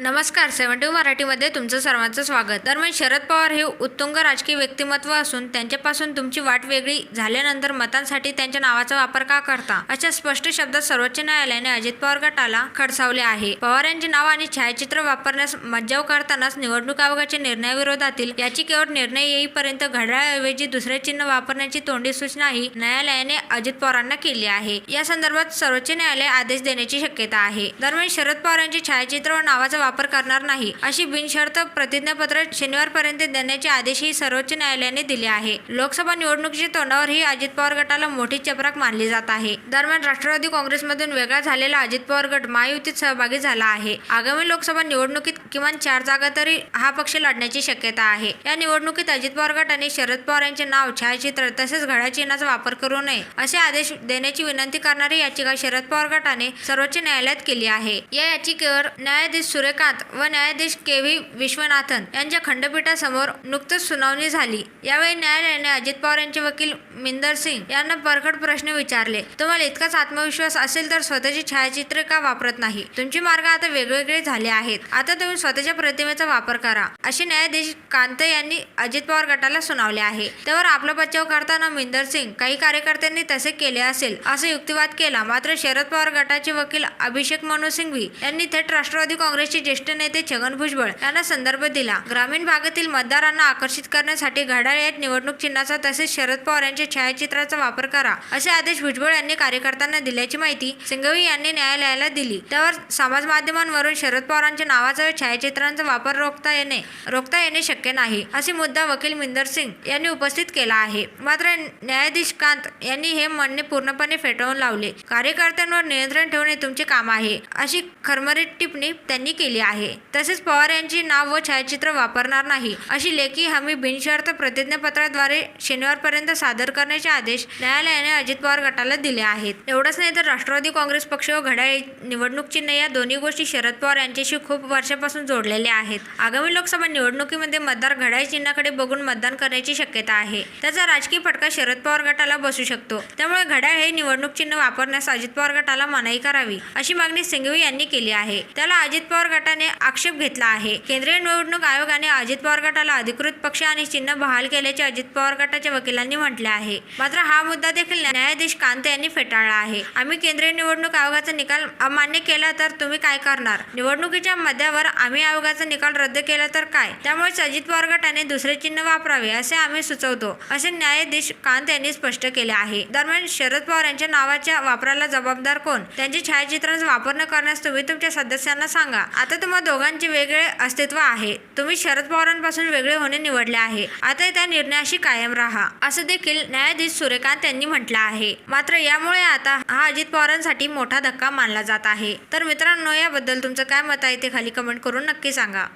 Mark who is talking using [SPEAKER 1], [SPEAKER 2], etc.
[SPEAKER 1] नमस्कार seven to मराठीमध्ये तुमचं सर्वांचं स्वागत. दरम्यान शरद पवार हे उत्तुंग राजकीय व्यक्तिमत्व असून त्यांच्यापासून तुमची वाट वेगळी झाल्यानंतर मतांसाठी त्यांच्या नावाचा वापर का करता? अशा स्पष्ट शब्दात सर्वोच्च न्यायालयाने अजित पवार गटाला खडसावले आहे. पवार यांचे नाव आणि छायाचित्र वापरण्यास मज्जाव करतानाच निवडणूक आयोगाच्या निर्णयाविरोधातील याचिकेवर निर्णय येईपर्यंत घड्याळऐवजी दुसरे चिन्ह वापरण्याची तोंडी सूचनाही न्यायालयाने अजित पवारांना केली आहे. या संदर्भात सर्वोच्च न्यायालय आदेश देण्याची शक्यता आहे. दरम्यान शरद पवार यांचे छायाचित्र व नावाचा वापर करणार नाही अशी बिनशर्त प्रतिज्ञापत्र शनिवारपर्यंत देण्याचे आदेशही सर्वोच्च न्यायालयाने दिले आहे. लोकसभा निवडणुकीच्या तोंडावरही अजित पवार गटाला मोठी चपराक मानली जात आहे. दरम्यान राष्ट्रवादी काँग्रेसमधून वेगळा झालेला अजित पवार गट महायुतीत सहभागी झाला आहे. आगामी लोकसभा निवडणुकीत किमान चार जागा तरी हा पक्ष लढण्याची शक्यता आहे. या निवडणुकीत अजित पवार गट आणि शरद पवार यांचे नाव छायाचित्र तसेच घड्याळ चिन्हाचा वापर करू नये असे आदेश देण्याची विनंती करणारी याचिका शरद पवार गटाने सर्वोच्च न्यायालयात केली आहे. या याचिकेवर न्यायाधीश सुरेख सूर्यकांत व न्यायाधीश के व्ही विश्वनाथन यांच्या खंडपीठासमोर नुकतंच सुनावणी झाली. यावेळी न्यायालयाने अजित पवार यांचे वकील मिंदर सिंग यांना परखड प्रश्न विचारले. तुम्हाला इतकाच आत्मविश्वास असेल तर स्वतःची छायाचित्रे का वापरत नाही? तुमचे मार्ग आता वेगवेगळे झाले आहेत. आता तुम्ही स्वतःच्या प्रतिमेचा वापर करा. असे न्यायाधीश कांत यांनी अजित पवार गटाला सुनावले आहे. त्यावर आपला बचाव करताना मिंदर सिंग काही कार्यकर्त्यांनी तसे केले असेल असा युक्तिवाद केला. मात्र शरद पवार गटाचे वकील अभिषेक मनु सिंघवी यांनी थेट राष्ट्रवादी काँग्रेसचे ज्येष्ठ नेते छगन भुजबळ यांना संदर्भ दिला. ग्रामीण भागातील मतदारांना आकर्षित करण्यासाठी घड्याळ या निवडणूक चिन्हाचा तसेच शरद पवार यांच्या छायाचित्राचा वापर करा असे आदेश भुजबळ यांनी कार्यकर्त्यांना दिल्याची माहिती सिंघवी यांनी न्यायालयाला दिली. त्यावर समाज माध्यमांवरून शरद पवारांच्या नावाचा व छायाचित्रांचा वापर रोखता येणे रोखता येणे शक्य नाही असे मुद्दा वकील मिंदर सिंग यांनी उपस्थित केला आहे. मात्र न्यायाधीश कांत यांनी हे म्हणणे पूर्णपणे फेटाळून लावले. कार्यकर्त्यांवर नियंत्रण ठेवणे तुमचे काम आहे अशी खरमरीत टिप्पणी त्यांनी केली. आहे. तसेच पवार यांची नाव व छायाचित्र वापरणार नाही अशी लेखी हमी बिनशर्त प्रतिज्ञापत्राद्वारे शनिवारपर्यंत सादर करण्याचे आदेश न्यायालयाने अजित पवार गटाला दिले आहेत. एवढंच नाही तर राष्ट्रवादी काँग्रेस पक्ष व घड्याळ निवडणूक चिन्ह या दोन्ही गोष्टी शरद पवार यांच्याशी खूप वर्षापासून जोडलेल्या आहेत. आगामी लोकसभा निवडणुकीमध्ये मतदार घड्याळ चिन्हाकडे बघून मतदान करण्याची शक्यता आहे. त्याचा राजकीय फटका शरद पवार गटाला बसू शकतो. त्यामुळे घड्याळ हे निवडणूक चिन्ह वापरण्यास अजित पवार गटाला मनाई करावी अशी मागणी सिंघवी यांनी केली आहे. त्याला अजित पवार गटा गटाने आक्षेप घेतला आहे. केंद्रीय निवडणूक आयोगाने अजित पवार गटाला अधिकृत पक्ष आणि चिन्ह बहाल केल्याचे अजित पवार गटाच्या वकिलांनी म्हटले आहे. मात्र हा मुद्दा देखील न्यायाधीश कांत यांनी फेटाळला आहे. आम्ही केंद्रीय निवडणूक आयोगाचा निकाल अमान्य केला तर तुम्ही काय करणार? निवडणुकीच्या मध्यावर आम्ही आयोगाचा निकाल रद्द केला तर काय? त्यामुळेच अजित पवार गटाने दुसरे चिन्ह वापरावे असे आम्ही सुचवतो असे न्यायाधीश कांत यांनी स्पष्ट केले आहे. दरम्यान शरद पवार यांच्या नावाच्या वापराला जबाबदार कोण? त्यांचे छायाचित्रांचा वापर न करण्यास तुम्ही तुमच्या सदस्यांना सांगा. आता तुम्हा दोघांचे वेगळे अस्तित्व आहे. तुम्ही शरद पवारांपासून वेगळे होणे निवडले आहे. आता त्या निर्णयाशी कायम राहा. असं देखील न्यायाधीश सूर्यकांत यांनी म्हटलं आहे. मात्र यामुळे आता हा अजित पवारांसाठी मोठा धक्का मानला जात आहे. तर मित्रांनो याबद्दल तुमचं काय मत आहे ते खाली कमेंट करून नक्की सांगा.